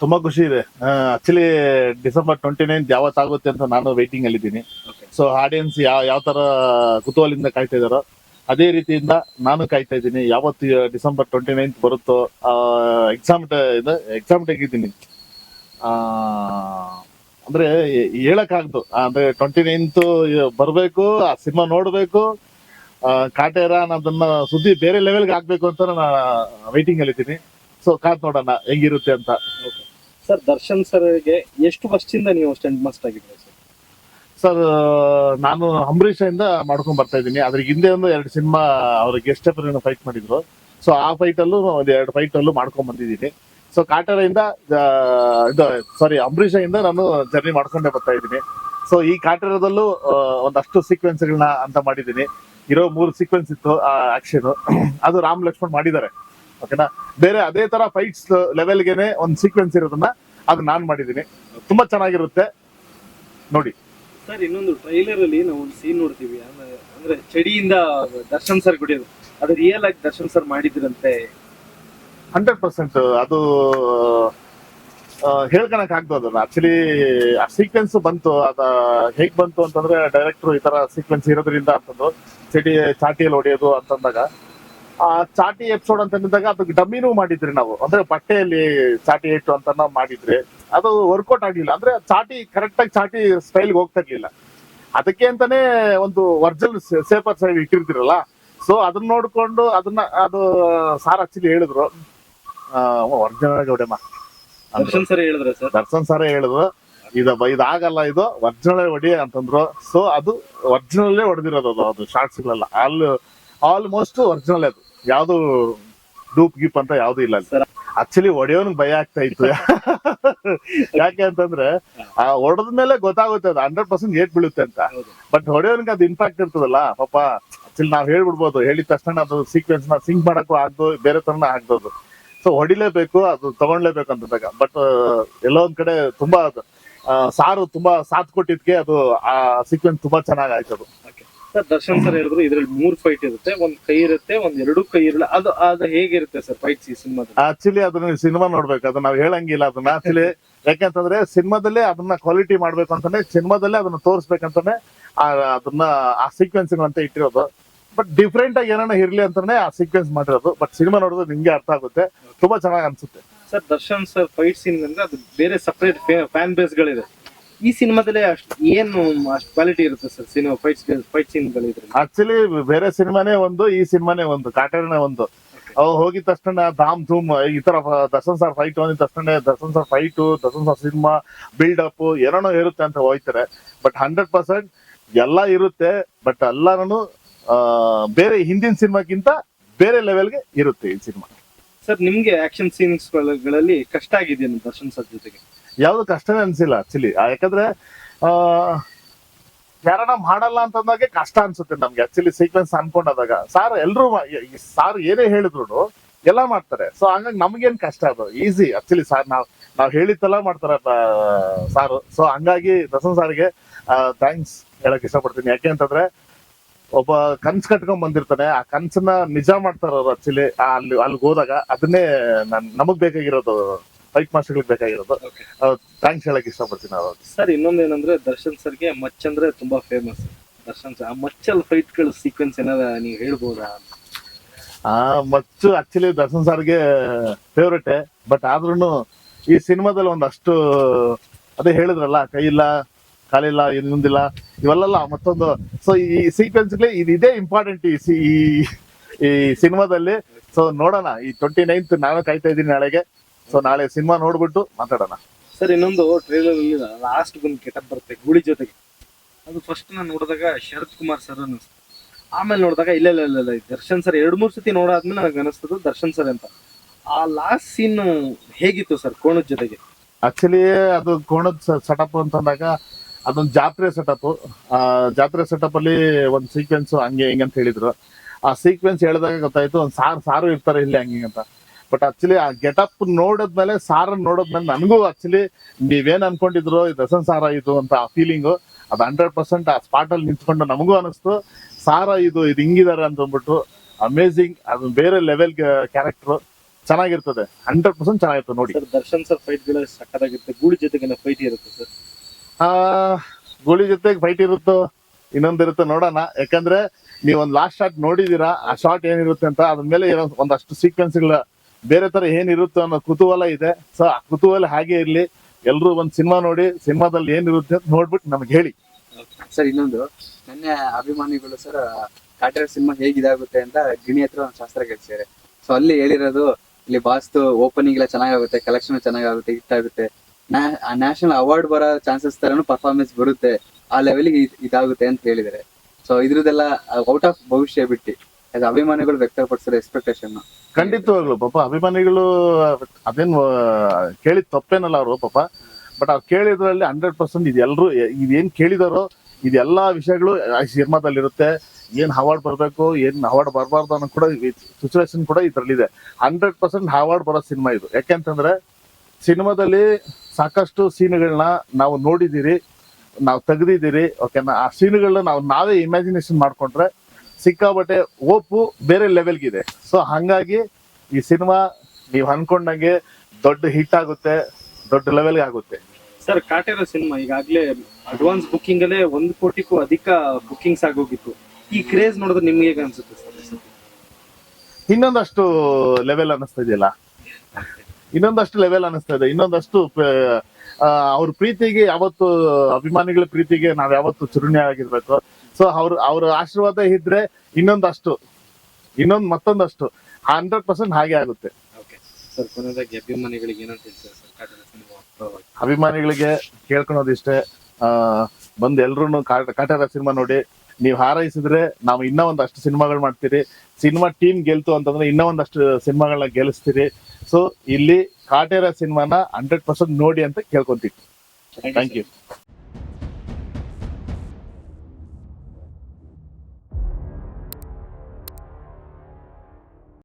ತುಂಬಾ ಖುಷಿ ಇದೆ. ಆಕ್ಚುಲಿ ಡಿಸೆಂಬರ್ ಟ್ವೆಂಟಿ ನೈನ್ತ್ ಯಾವತ್ತಾಗುತ್ತೆ ಅಂತ ನಾನು ವೈಟಿಂಗ್ ಅಲ್ಲಿ ಇದ್ದೀನಿ. ಸೊ ಆಡಿಯನ್ಸ್ ಯಾವ ಯಾವ ತರ ಕುತೂಹಲದಿಂದ ಕಾಯ್ತಾ ಇದಾರೋ ಅದೇ ರೀತಿಯಿಂದ ನಾನು ಕಾಯ್ತಾ ಇದ್ದೀನಿ. ಯಾವತ್ತು ಡಿಸೆಂಬರ್ ಟ್ವೆಂಟಿ ನೈನ್ತ್ ಬರುತ್ತೋ ಎಕ್ಸಾಮ್ ಎಕ್ಸಾಮ್ ತೆಗಿದ್ದೀನಿ ಆ, ಅಂದ್ರೆ ಹೇಳಕ್ಕಾಗ್ದು. ಅಂದ್ರೆ ಟ್ವೆಂಟಿ ನೈನ್ತ್ ಬರಬೇಕು ಆ ಸಿನಿಮಾ ನೋಡಬೇಕು ಆ, ಕಾಟೇರ ಅನ್ನೋದನ್ನ ಸುದ್ದಿ ಬೇರೆ ಲೆವೆಲ್ಗೆ ಆಗ್ಬೇಕು ಅಂತ ನಾನು ವೈಟಿಂಗ್ ಅಲ್ಲಿ ಇದ್ದೀನಿ. ಸೊ ಕಾದ್ ನೋಡೋಣ ಹೆಂಗಿರುತ್ತೆ ಅಂತ. ಸರ್, ದರ್ಶನ್ ಸರ್ಗೆ ಎಷ್ಟು ವರ್ಷದಿಂದ ನೀವು ಸ್ಟೆಂಟ್ ಮಾಸ್ಟರ್ ಆಗಿದ್ದೀರಾ ಸರ್? ಸರ್ ನಾನು ಅಂಬರೀಷ್ ಇಂದ ಮಾಡ್ಕೊಂಡ್ ಬರ್ತಾ ಇದ್ದೀನಿ. ಅದ್ರ ಹಿಂದೆ ಒಂದು ಎರಡು ಸಿನಿಮಾ ಅವ್ರ ಗೆಸ್ಟ್ ಫೈಟ್ ಮಾಡಿದ್ರು. ಸೊ ಆ ಫೈಟ್ ಅಲ್ಲೂ ಒಂದ್ ಎರಡು ಫೈಟ್ ಅಲ್ಲೂ ಮಾಡ್ಕೊಂಡ್ ಬಂದಿದ್ದೀನಿ. ಸೊ ಇದು ಸಾರಿ ಅಂಬರೀಷ್ ಇಂದ ನಾನು ಜರ್ನಿ ಮಾಡ್ಕೊಂಡೇ ಬರ್ತಾ ಇದ್ದೀನಿ. ಸೊ ಈ ಕಾಟರದಲ್ಲೂ ಒಂದಷ್ಟು ಸೀಕ್ವೆನ್ಸ್ಗಳನ್ನ ಅಂತ ಮಾಡಿದ್ದೀನಿ. ಇರೋ ಮೂರು ಸೀಕ್ವೆನ್ಸ್ ಇತ್ತು ಆಕ್ಷನ್ ಅದು ರಾಮ್ ಲಕ್ಷ್ಮಣ್ ಮಾಡಿದ್ದಾರೆ. ಓಕೆನಾ? ಬೇರೆ ಅದೇ ತರ ಫೈಟ್ಸ್ ಲೆವೆಲ್ಗೆನೆ ಒಂದು ಸೀಕ್ವೆನ್ಸ್ ಇರೋದನ್ನ ಅದು ನಾನ್ ಮಾಡಿದೀನಿ ತುಂಬಾ ಚೆನ್ನಾಗಿರುತ್ತೆ. ನೋಡಿ. ಸರ್ ಇನ್ನೊಂದು ಟ್ರೈಲರ್ ಅಲ್ಲಿ ನಾವು ಒಂದು ಸೀನ್ ನೋಡ್ತೀವಿ. ಅಂದ್ರೆ- ಚಡಿಯಿಂದ ದರ್ಶನ್ ಸರ್ ಕುಡಿಯೋದು. ಅದು ರಿಯಲ್ ಆಗಿ ದರ್ಶನ್ ಸರ್ ಮಾಡಿದ್ರಂತೆ. ಹಂಡ್ರೆಡ್ ಪರ್ಸೆಂಟ್ ಅದು ಹೇಳ್ಕೊಳಕ್ ಆಗ್ದು ಅದನ್ನ. ಆಕ್ಚುಲಿ ಆ ಸೀಕ್ವೆನ್ಸ್ ಬಂತು. ಅದ ಹೇಗ್ ಬಂತು ಅಂತಂದ್ರೆ ಡೈರೆಕ್ಟರ್ ಈ ತರ ಸೀಕ್ವೆನ್ಸ್ ಇರೋದ್ರಿಂದ ಅಂತಂದು ಚಟಿ ಚಾಟಿಯಲ್ಲಿ ಹೊಡೆಯೋದು ಅಂತಂದಾಗ ಆ ಚಾಟಿ ಎಪಿಸೋಡ್ ಅಂತಂದಾಗ ಅದಕ್ಕೆ ಡಮ್ಮಿನೂ ಮಾಡಿದ್ರಿ ನಾವು. ಅಂದ್ರೆ ಬಟ್ಟೆಯಲ್ಲಿ ಚಾಟಿ ಇಟ್ಟು ಅಂತ ನಾವು ಮಾಡಿದ್ರಿ ಅದು ವರ್ಕೌಟ್ ಆಗ್ಲಿಲ್ಲ. ಅಂದ್ರೆ ಚಾಟಿ ಕರೆಕ್ಟ್ ಆಗಿ ಚಾಟಿ ಸ್ಟೈಲ್ಗೆ ಹೋಗ್ತಾ ಇರ್ಲಿಲ್ಲ. ಅದಕ್ಕೆ ಅಂತಾನೆ ಒಂದು ವರ್ಜಲ್ ಸೇಪರ್ ಸೈಡ್ ಇಟ್ಟಿರ್ತಿರಲ್ಲ? ಸೊ ಅದನ್ನ ನೋಡ್ಕೊಂಡು ಅದನ್ನ ಅದು ಸಾರ್ ಆಕ್ಚುಲಿ ಹೇಳಿದ್ರು. ಒರಿಜಿನಲ್ ಹೊಡೆಮ ದರ್ಶನ್ ಸರ್ ಹೇಳಿದ್ರು ಸರ್? ದರ್ಶನ್ ಸರ್ ಹೇಳಿದ್ರು. ಇದು ಇದಾಗಲ್ಲ ಇದು ಒರಿಜಿನಲ್ ಹೊಡಿ ಅಂತಂದ್ರು. ಸೊ ಅದು ಒರಿಜಿನಲ್ಲೇ ಹೊಡೆದಿರೋದು ಅದು ಅದು ಶಾರ್ಟ್ಸ್ ಅಲ್ಲಿ ಆಲ್ಮೋಸ್ಟ್ ಒರಿಜಿನಲ್ ಅದು. ಯಾವ್ದು ಡೂಪ್ ಗೀಪ್ ಅಂತ ಯಾವ್ದು ಇಲ್ಲ ಸರ್ ಆಕ್ಚುಲಿ ಒಡೆಯೋನಿಗೆ ಭಯ ಆಗ್ತಾ ಇತ್ತು. ಯಾಕೆ ಅಂತಂದ್ರೆ ಆ ಹೊಡೆದ ಮೇಲೆ ಗೊತ್ತಾಗುತ್ತೆ ಅದು ಹಂಡ್ರೆಡ್ ಪರ್ಸೆಂಟ್ ಏಟ್ ಬೀಳುತ್ತೆ ಅಂತ. ಬಟ್ ಹೊಡೆಯೋನ್ಗೆ ಅದು ಇಂಪ್ಯಾಕ್ಟ್ ಇರ್ತದಲ್ಲ, ಪಾಪ ಆಕ್ಚುಲಿ ನಾವ್ ಹೇಳ್ಬಿಡ್ಬೋದು, ಹೇಳಿದ ತಕ್ಷಣ ಅದು ಸೀಕ್ವೆನ್ಸ್ನ ಸಿಂಕ್ ಮಾಡಕ್ಕೂ ಆಗ್ದು, ಬೇರೆ ತರನ ಆಗ್ಬೋದು ಸೊ ಹೊಡಿಲೇಬೇಕು, ಅದು ತಗೊಂಡ್ಲೇಬೇಕು ಅಂತಂದಾಗ ಬಟ್ ಎಲ್ಲೋ ಒಂದ್ ಕಡೆ ತುಂಬಾ ಸಾರು ತುಂಬಾ ಸಾಥ್ ಕೊಟ್ಟಿದ್ಕೆ ಅದು ಆ ಸೀಕ್ವೆನ್ಸ್ ತುಂಬಾ ಚೆನ್ನಾಗ್ ಆಯ್ತು ಅದು ಸರ್ ದರ್ಶನ್ ಸರ್ ಹೇಳಿದ್ರು ಇದ್ರಲ್ಲಿ ಮೂರ್ ಫೈಟ್ ಇರುತ್ತೆ. ಒಂದ್ ಕೈ ಇರುತ್ತೆ ಒಂದ್ ಎರಡು ಕೈ ಇರಲ್ಲ. ಅದು ಅದು ಹೇಗಿರುತ್ತೆ ಸರ್ ಫೈಟ್ಸ್ ಈ ಸಿನಿಮಾದಲ್ಲಿ? ಆಕ್ಚುಲಿ ಅದನ್ನ ಸಿನಿಮಾ ನೋಡ್ಬೇಕು. ಅದನ್ನ ನಾವ್ ಹೇಳಂಗಿಲ್ಲ ಅದನ್ನ. ಆಕ್ಚುಲಿ ಯಾಕಂತಂದ್ರೆ ಸಿನಿಮಾದಲ್ಲೇ ಅದನ್ನ ಕ್ವಾಲಿಟಿ ಮಾಡ್ಬೇಕು ಅಂತಾನೆ ಸಿನಿಮಾದಲ್ಲೇ ಅದನ್ನ ತೋರಿಸ್ಬೇಕಂತಾನೆ ಆ ಅದನ್ನ ಆ ಸೀಕ್ವೆನ್ಸ್ ಅಂತ ಇಟ್ಟಿರೋದು. ಬಟ್ ಡಿಫ್ರೆಂಟ್ ಆಗಿ ಏನಾನ ಇರ್ಲಿ ಅಂತಾನೆ ಆ ಸೀಕ್ವೆನ್ಸ್ ಮಾಡಿರೋದು. ಬಟ್ ಸಿನಿಮಾ ನೋಡಿದ್ರೆ ನಿಮ್ಗೆ ಅರ್ಥ ಆಗುತ್ತೆ. ತುಂಬಾ ಚೆನ್ನಾಗಿ ಅನ್ಸುತ್ತೆ. Sir Darshan sir fight scene ಅಂದ್ರೆ ಅದು ಬೇರೆ ಸಪರೇಟ್ ಫ್ಯಾನ್ ಬೇಸ್ ಗಳಿದೆ. ಈ ಸಿನಿಮಾದಲ್ಲಿ ಅಷ್ಟು ಏನು ಅಷ್ಟು ಕ್ವಾಲಿಟಿ ಇರುತ್ತೆ sir cinema fight fight scene ಗಳಿದ್ರೆ actually ಬೇರೆ ಸಿನಿಮಾನೇ ಒಂದು ಈ ಸಿನಿಮಾನೇ ಒಂದು ಕಾಟೇರನೇ ಒಂದು. ಅವ್ ಹೋಗಿದ ತಕ್ಷಣ ಧಾಮ್ ಧೂಮ್ ಈ ತರ ದಸನ್ ದರ್ಶನ್ ಸರ್ ಫೈಟ್ ಅಂದಿದ ತಕ್ಷಣ Darshan sir fight Darshan sir cinema build up ಏನೋ ಇರುತ್ತೆ ಅಂತ ಹೋಯ್ತಾರೆ. ಬಟ್ ಹಂಡ್ರೆಡ್ ಪರ್ಸೆಂಟ್ ಎಲ್ಲ ಇರುತ್ತೆ ಬಟ್ ಎಲ್ಲಾನು ಬೇರೆ ಹಿಂದಿನ ಸಿನಿಮಾಕ್ಕಿಂತ ಬೇರೆ ಲೆವೆಲ್ಗೆ ಇರುತ್ತೆ ಈ ಸಿನಿಮಾ. ಸರ್ ನಿಮ್ಗೆ ಆಕ್ಷನ್ ಸೀನ್ಸ್ಗಳಲ್ಲಿ ಕಷ್ಟ ಆಗಿದೆ ದರ್ಶನ್ ಸರ್ ಜೊತೆಗೆ? ಯಾವ್ದು ಕಷ್ಟನೇ ಅನ್ಸಿಲ್ಲ ಆಕ್ಚುಲಿ ಯಾಕಂದ್ರೆ, ಆ, ಯಾರನ್ನ ಮಾಡಲ್ಲ ಅಂತಂದಾಗೆ ಕಷ್ಟ ಅನ್ಸುತ್ತೆ ನಮ್ಗೆ ಆಕ್ಚುಲಿ ಸೀಕ್ವೆನ್ಸ್ ಅನ್ಕೊಂಡಾಗ ಸಾರ್ ಎಲ್ರು ಸಾರ್ ಏನೇ ಹೇಳಿದ್ರು ಎಲ್ಲ ಮಾಡ್ತಾರೆ. ಸೊ ಹಂಗಾಗಿ ನಮ್ಗೇನ್ ಕಷ್ಟ ಅದು ಈಸಿ ಆಕ್ಚುಲಿ ಸಾರ್ ನಾವ್ ನಾವ್ ಹೇಳಿದ್ದೆಲ್ಲ ಮಾಡ್ತಾರೆ ಸಾರು ಸೊ ಹಂಗಾಗಿ ದಸನ್ ಸಾರ್ಗೆ ಥ್ಯಾಂಕ್ಸ್ ಹೇಳಕ್ ಇಷ್ಟಪಡ್ತೀನಿ. ಯಾಕೆ ಅಂತಂದ್ರೆ, ಒಬ್ಬ ಕನ್ಸ್ ಕಟ್ಕೊಂಡ್ ಬಂದಿರ್ತಾನೆ. ಆ ಕನ್ಸನ್ನ ನಿಜ ಮಾಡ್ತಾರ ಅವ್ರು ಆಕ್ಚುಲಿ ಅಲ್ಲಿ, ಅಲ್ಲಿಗೆ ಹೋದಾಗ ಅದನ್ನೇ ನನ್, ನಮಗ್ ಬೇಕಾಗಿರೋದು ಫೈಟ್ ಮಾಸ್ಟರ್ಗಳಿಗೆ ಬೇಕಾಗಿರೋದು. ಥ್ಯಾಂಕ್ಸ್ ಹೇಳಕ್ ಇಷ್ಟಪಡ್ತೀನಿ ಅವ್ರು ಸರ್ ಇನ್ನೊಂದೇನಂದ್ರೆ ದರ್ಶನ್ ಸರ್ಗೆ ಮಚ್ ಅಂದ್ರೆ ತುಂಬಾ ಫೇಮಸ್ ದರ್ಶನ್ ಸರ್ ಆ ಮಚ್ಚಲ್ ಫೈಟ್ಗಳು ಸೀಕ್ವೆನ್ಸ್ ಏನಾರ ನೀವು ಹೇಳ್ಬೋದಾ? ಆ ಮಚ್ಚು ಆಕ್ಚುಲಿ ದರ್ಶನ್ ಸರ್ಗೆ ಫೇವ್ರೇಟ್ ಬಟ್ ಆದ್ರೂ ಈ ಸಿನಿಮಾದಲ್ಲಿ ಒಂದಷ್ಟು ಅದೇ ಹೇಳಿದ್ರಲ್ಲ ಕೈ ಇಲ್ಲ ಕಾಲಿಲ್ಲ ಇನ್ನೊಂದಿಲ್ಲ ಇವೆಲ್ಲ ಮತ್ತೊಂದು. ಸೊ ಈ ಸೀಕ್ವೆನ್ಸ್ ಇದು ಇದೇ ಇಂಪಾರ್ಟೆಂಟ್ ಈ ಈ ಸಿನಿಮಾದಲ್ಲಿ. ಸೊ ನೋಡೋಣ ಈ ಟ್ವೆಂಟಿ ನೈನ್ತ್ ನಾವೇ ಕಾಯ್ತಾ ಇದ್ದೀನಿ ನಾಳೆಗೆ. ಸೊ ನಾಳೆ ಸಿನಿಮಾ ನೋಡ್ಬಿಟ್ಟು ಮಾತಾಡೋಣ. ಸರ್ ಇನ್ನೊಂದು ಟ್ರೈಲರ್ ಅಲ್ಲಿ ಲಾಸ್ಟ್ ಒಂದು ಕೆಟಪ್ ಬರುತ್ತೆ ಗೂಳಿ ಜೊತೆಗೆ. ಅದು ಫಸ್ಟ್ ನಾನು ನೋಡಿದಾಗ ಶರತ್ ಕುಮಾರ್ ಸರ್ ಅನ್ನಿಸ್ತು ಆಮೇಲೆ ನೋಡಿದಾಗ ಇಲ್ಲ ಇಲ್ಲ ಇಲ್ಲ ಇಲ್ಲ ಇದು ದರ್ಶನ್ ಸರ್ ಎರಡು ಮೂರು ಸತಿ ನೋಡಾದ್ಮೇಲೆ ನನಗೆ ಅನಿಸ್ತದ್ದು ದರ್ಶನ್ ಸರ್ ಅಂತ. ಆ ಲಾಸ್ಟ್ ಸೀನ್ ಹೇಗಿತ್ತು ಸರ್ ಕೋಣದ ಜೊತೆಗೆ? ಆಕ್ಚುಲಿ ಅದು ಕೋಣದ ಸೆಟಪ್ ಅಂತಂದಾಗ ಅದೊಂದು ಜಾತ್ರೆ ಸೆಟಪ್ ಆ ಜಾತ್ರೆ ಸೆಟಪ್ ಅಲ್ಲಿ ಒಂದು ಸೀಕ್ವೆನ್ಸ್ ಹಂಗೆ ಹಿಂಗೆ ಅಂತ ಹೇಳಿದ್ರು. ಆ ಸೀಕ್ವೆನ್ಸ್ ಹೇಳಿದಾಗ ಗೊತ್ತಾಯ್ತು ಒಂದ್ ಸಾರು ಸಾರು ಇರ್ತಾರೆ ಇಲ್ಲಿ ಹಂಗೆ ಅಂತ. ಬಟ್ ಆಕ್ಚುಲಿ ಆ ಗೆಟಪ್ ನೋಡಿದ್ಮೇಲೆ ಸಾರ್ ನೋಡಿದ್ಮೇಲೆ ನನಗೂ ಆಕ್ಚುಲಿ ನೀವೇನ್ ಅನ್ಕೊಂಡಿದ್ರು ಇದು ದರ್ಶನ್ ಸಾರ ಇದು ಅಂತ ಆ ಫೀಲಿಂಗು ಅದು ಹಂಡ್ರೆಡ್ ಪರ್ಸೆಂಟ್ ಆ ಸ್ಪಾಟ್ ಅಲ್ಲಿ ನಿಂತ್ಕೊಂಡು ನಮಗೂ ಅನಿಸ್ತು. ಸಾರ ಇದು ಇದು ಹಿಂಗಿದ್ದಾರೆ ಅಂತ ಅಂದ್ಬಿಟ್ಟು ಅಮೇಝಿಂಗ್ ಅದು ಬೇರೆ ಲೆವೆಲ್ ಕ್ಯಾರೆಕ್ಟರ್ ಚೆನ್ನಾಗಿರ್ತದೆ. ಹಂಡ್ರೆಡ್ ಪರ್ಸೆಂಟ್ ಚೆನ್ನಾಗಿರ್ತದೆ ನೋಡಿ. ದರ್ಶನ್ ಸರ್ ಫೈಟ್ಗಳು ಸಕ್ಕತ್ತಾಗಿರುತ್ತೆ ಗೂಳಿ ಜೊತೆಗೆ ಫೈಟ್ ಇರುತ್ತೆ ಸರ್. ಆ ಗೋಳಿ ಜೊತೆಗೆ ಫೈಟ್ ಇರುತ್ತೋ ಇನ್ನೊಂದಿರುತ್ತೆ ನೋಡೋಣ. ಯಾಕಂದ್ರೆ ನೀವು ಒಂದ್ ಲಾಸ್ಟ್ ಶಾಟ್ ನೋಡಿದೀರಾ ಆ ಶಾಟ್ ಏನಿರುತ್ತೆ ಅಂತ ಅದ್ರ ಮೇಲೆ ಒಂದಷ್ಟು ಸೀಕ್ವೆನ್ಸ್ಗಳ ಬೇರೆ ತರ ಏನಿರುತ್ತೆ ಅನ್ನೋ ಕುತೂಹಲ ಇದೆ. ಸೊ ಆ ಕುತೂಹಲ ಹಾಗೆ ಇರ್ಲಿ. ಎಲ್ರು ಒಂದ್ ಸಿನಿಮಾ ನೋಡಿ, ಸಿನಿಮಾದಲ್ಲಿ ಏನಿರುತ್ತೆ ಅಂತ ನೋಡ್ಬಿಟ್ಟು ನಮ್ಗೆ ಹೇಳಿ. ಸರ್, ಇನ್ನೊಂದು. ನನ್ನ ಅಭಿಮಾನಿಗಳು, ಸರ್, ಕಾಟೇರ ಸಿನಿಮಾ ಹೇಗಿದಾಗುತ್ತೆ ಅಂತ ಗಿಣಿ ಹತ್ರ ಒಂದು ಶಾಸ್ತ್ರ ಕೇಳಿಸಿದ್ದಾರೆ. ಸೊ ಅಲ್ಲಿ ಹೇಳಿರೋದು, ಇಲ್ಲಿ ಬಾಸ್ತು ಓಪನಿಂಗ್ ಎಲ್ಲ ಚೆನ್ನಾಗಾಗುತ್ತೆ ಕಲೆಕ್ಷನ್ ಚೆನ್ನಾಗಾಗುತ್ತೆ ಹಿಟ್ ಆಗುತ್ತೆ. ನ್ಯಾಷನಲ್ ಅವಾರ್ಡ್ ಬರೋ ಚಾನ್ಸಸ್ ತರನು ಪರ್ಫಾರ್ಮೆನ್ಸ್ ಬರುತ್ತೆ. ಆ ಲೆವೆಲ್ಗೆ ಇದಾಗುತ್ತೆ ಅಂತ ಹೇಳಿದ್ದಾರೆ. ಸೊ ಇದ್ರದ್ದೆಲ್ಲ ಔಟ್ ಆಫ್ ಭವಿಷ್ಯ ಬಿಟ್ಟು. ಅಭಿಮಾನಿಗಳು ವ್ಯಕ್ತಪಡಿಸಿರೋ ಎಕ್ಸ್ಪೆಕ್ಟೇಷನ್ ಖಂಡಿತವಾಗ್ಲು, ಪಾಪ ಅಭಿಮಾನಿಗಳು, ಅದೇನ್ ಕೇಳಿ ತಪ್ಪೇನಲ್ಲ ಅವರು, ಪಾಪ. ಬಟ್ ಅವ್ರು ಕೇಳಿದ್ರಲ್ಲಿ ಹಂಡ್ರೆಡ್ ಪರ್ಸೆಂಟ್ ಇದೆಲ್ಲರೂ ಇದೇನ್ ಕೇಳಿದಾರೋ ಇದೆಲ್ಲಾ ವಿಷಯಗಳು ಸಿನಿಮಾದಲ್ಲಿ ಇರುತ್ತೆ ಏನ್ ಅವಾರ್ಡ್ ಬರಬೇಕು, ಏನ್ ಅವಾರ್ಡ್ ಬರಬಾರ್ದು ಅನ್ನೋ ಕೂಡ ಸಿಚುವೇಶನ್ ಕೂಡ ಇದ್ರಲ್ಲಿದೆ. ಹಂಡ್ರೆಡ್ ಪರ್ಸೆಂಟ್ ಹವಾರ್ಡ್ ಬರೋ ಸಿನಿಮಾ ಇದು. ಯಾಕೆಂತಂದ್ರೆ ಸಿನಿಮಾದಲ್ಲಿ ಸಾಕಷ್ಟು ಸೀನ್ಗಳನ್ನ ನಾವು ನೋಡಿದಿರಿ ನಾವು ತೆಗ್ದಿದ್ದೀರಿ, ಓಕೆನಾ? ಆ ಸೀನ್ಗಳನ್ನ ನಾವು ನಾವೇ ಇಮ್ಯಾಜಿನೇಷನ್ ಮಾಡ್ಕೊಂಡ್ರೆ ಸಿಕ್ಕಾಬಟ್ಟೆ ಓಪು ಬೇರೆ ಲೆವೆಲ್ಗಿದೆ ಸೊ ಹಂಗಾಗಿ ಈ ಸಿನಿಮಾ ನೀವು ಅನ್ಕೊಂಡಂಗೆ ದೊಡ್ಡ ಹಿಟ್ ಆಗುತ್ತೆ ದೊಡ್ಡ ಲೆವೆಲ್ಗೆ ಆಗುತ್ತೆ. ಸರ್ ಕಾಟೇರ ಸಿನಿಮಾ ಈಗಾಗಲೇ ಅಡ್ವಾನ್ಸ್ ಬುಕ್ಕಿಂಗ್ ಅಲ್ಲೇ ಒಂದು ಕೋಟಿಗೂ ಅಧಿಕ ಬುಕ್ಕಿಂಗ್ಸ್ ಆಗೋಗಿತ್ತು. ಈ ಕ್ರೇಜ್ ನೋಡಿದ್ರೆ ನಿಮ್ಗೆ ಹೇಗೆ ಅನ್ಸುತ್ತೆ ಸರ್ ಇನ್ನೊಂದಷ್ಟು ಲೆವೆಲ್ ಅನ್ನಿಸ್ತಾ ಇದೆಯಲ್ಲ? ಇನ್ನೊಂದಷ್ಟು ಲೆವೆಲ್ ಅನ್ನಿಸ್ತಾ ಇದೆ. ಇನ್ನೊಂದಷ್ಟು ಅವ್ರ ಪ್ರೀತಿಗೆ ಯಾವತ್ತು ಅಭಿಮಾನಿಗಳ ಪ್ರೀತಿಗೆ ನಾವ್ ಯಾವತ್ತು ಚುರುಣಿ ಆಗಿರ್ಬೇಕು. ಸೊ ಅವ್ರ ಅವ್ರ ಆಶೀರ್ವಾದ ಇದ್ರೆ ಇನ್ನೊಂದಷ್ಟು ಇನ್ನೊಂದ್ ಮತ್ತೊಂದಷ್ಟು ಹಂಡ್ರೆಡ್ ಪರ್ಸೆಂಟ್ ಹಾಗೆ ಆಗುತ್ತೆ. ಅಭಿಮಾನಿಗಳಿಗೆ ಅಭಿಮಾನಿಗಳಿಗೆ ಕೇಳ್ಕೊಳೋದಿಷ್ಟೇ. ಆ ಬಂದು ಎಲ್ರು ಕಾಟೇರ ಸಿನಿಮಾ ನೋಡಿ. ನೀವು ಹಾರೈಸಿದ್ರೆ ನಾವು ಇನ್ನೂ ಒಂದಷ್ಟು ಸಿನಿಮಾಗಳು ಮಾಡ್ತೀರಿ. ಸಿನಿಮಾ ಟೀಮ್ ಗೆಲ್ತು ಅಂತಂದ್ರೆ ಇನ್ನೂ ಒಂದಷ್ಟು ಸಿನಿಮಾಗಳನ್ನ ಗೆಲ್ಲಿಸ್ತೀರಿ ಸೊ ಇಲ್ಲಿ ಕಾಟೇರ ಸಿನಿಮಾನ ಹಂಡ್ರೆಡ್ ಪರ್ಸೆಂಟ್ ನೋಡಿ ಅಂತ ಕೇಳ್ಕೊಂತೀವಿ. Thank you